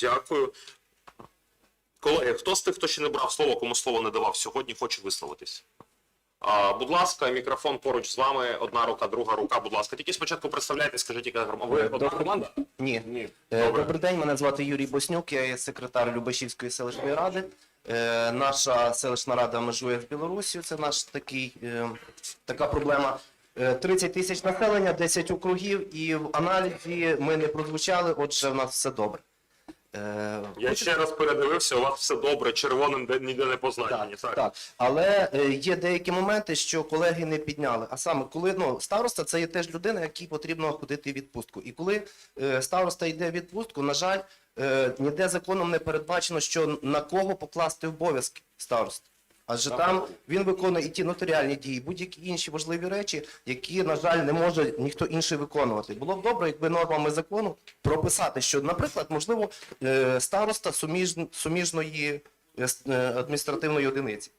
Дякую. Колеги, хто з тих, хто ще не брав слово, кому слово не давав сьогодні, хоче висловитись? А, будь ласка, мікрофон поруч з вами. Одна рука, друга рука, будь ласка. Тільки спочатку представляйте, скажіть, яка грома. Ви одна Добре. команда? Ні. Ні. Е, Добре. Добрий день, мене звати Юрій Боснюк, я є секретар Любашівської селищної ради. Е, Наша селищна рада межує з Білорусію, це наш такий, е, така проблема. Е, 30 тисяч населення, 10 округів, і в аналізі ми не прозвучали, отже, в нас все добре. Е, Я ще раз передивився, у вас все добре, червоним де- ніде не позначені. Так, так. Але е, є деякі моменти, що колеги не підняли. А саме, коли ну, староста це є теж людина, якій потрібно ходити в відпустку. І коли е, староста йде в відпустку, на жаль, е, ніде законом не передбачено, що на кого покласти обов'язки староста. Адже Так. там він виконує і ті нотаріальні дії, будь-які інші важливі речі, які, на жаль, не може ніхто інший виконувати. Було б добре, якби нормами закону прописати, що, наприклад, можливо, е, староста суміж, суміжної е, е, адміністративної одиниці.